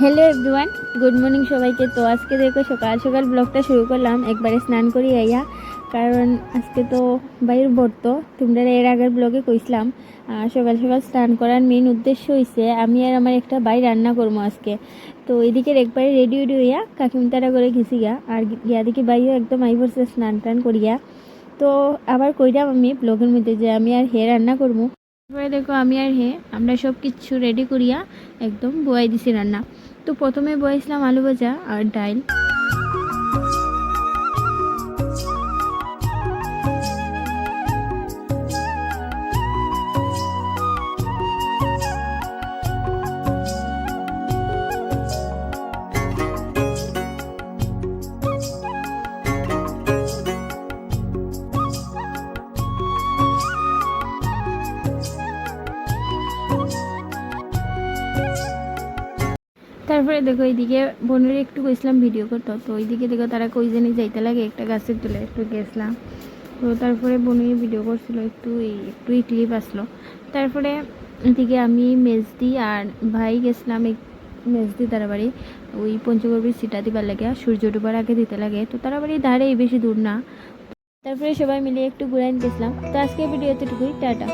Hello everyone good morning সবাইকে। তো আজকে দেখো সকাল সকাল ব্লগটা শুরু করলাম। একবারে স্নান করি আইয়া। কারণ আজকে তো বাইর বর্ত তোমরা এর আগের ব্লগে কইছিলাম সকাল সকাল স্নান করার মেন উদ্দেশ্য হয়েছে আমি আর আমার একটা বাই রান্না করব আজকে। তো এদিকে একবারে রেডি রেডি হইয়া কাকিমতারা করে গেছি গা আর গিয়া দেখি বাইও একদম আই পড়ছে স্নান টান করিয়া। তো আবার কইলাম আমি ব্লগের মধ্যে যে আমি আর হে রান্না করব। তারপরে দেখো আমি আর হে, আমরা সব কিছু রেডি করিয়া একদম বয়াই দিছি রান্না। তো প্রথমে বয়েছিলাম আলু ভাজা আর ডাইল তারপরে দেখো এইদিকে বোনের একটু গেছিলাম ভিডিও করতে, তো ওইদিকে দেখো তারা কই জানি যাইতে লাগে, একটা গাছের তুলে একটু গেছিলাম। তো তারপরে বোনের ভিডিও করছিল, একটু একটু ক্লিপ আসলো তারপরে এদিকে আমি মেজদি আর ভাই গেছিলাম এক, মেজদি তারা বাড়ি, ওই পঞ্চগর্বের সিটা দিবার লাগে, সূর্য ডুবার আগে দিতে লাগে, তো তারা বাড়ি ধারে বেশি দূর না। তারপরে সবাই মিলে একটু ঘুরাইন গেছিলাম তো আজকে ভিডিওতে টুকুই টাটা।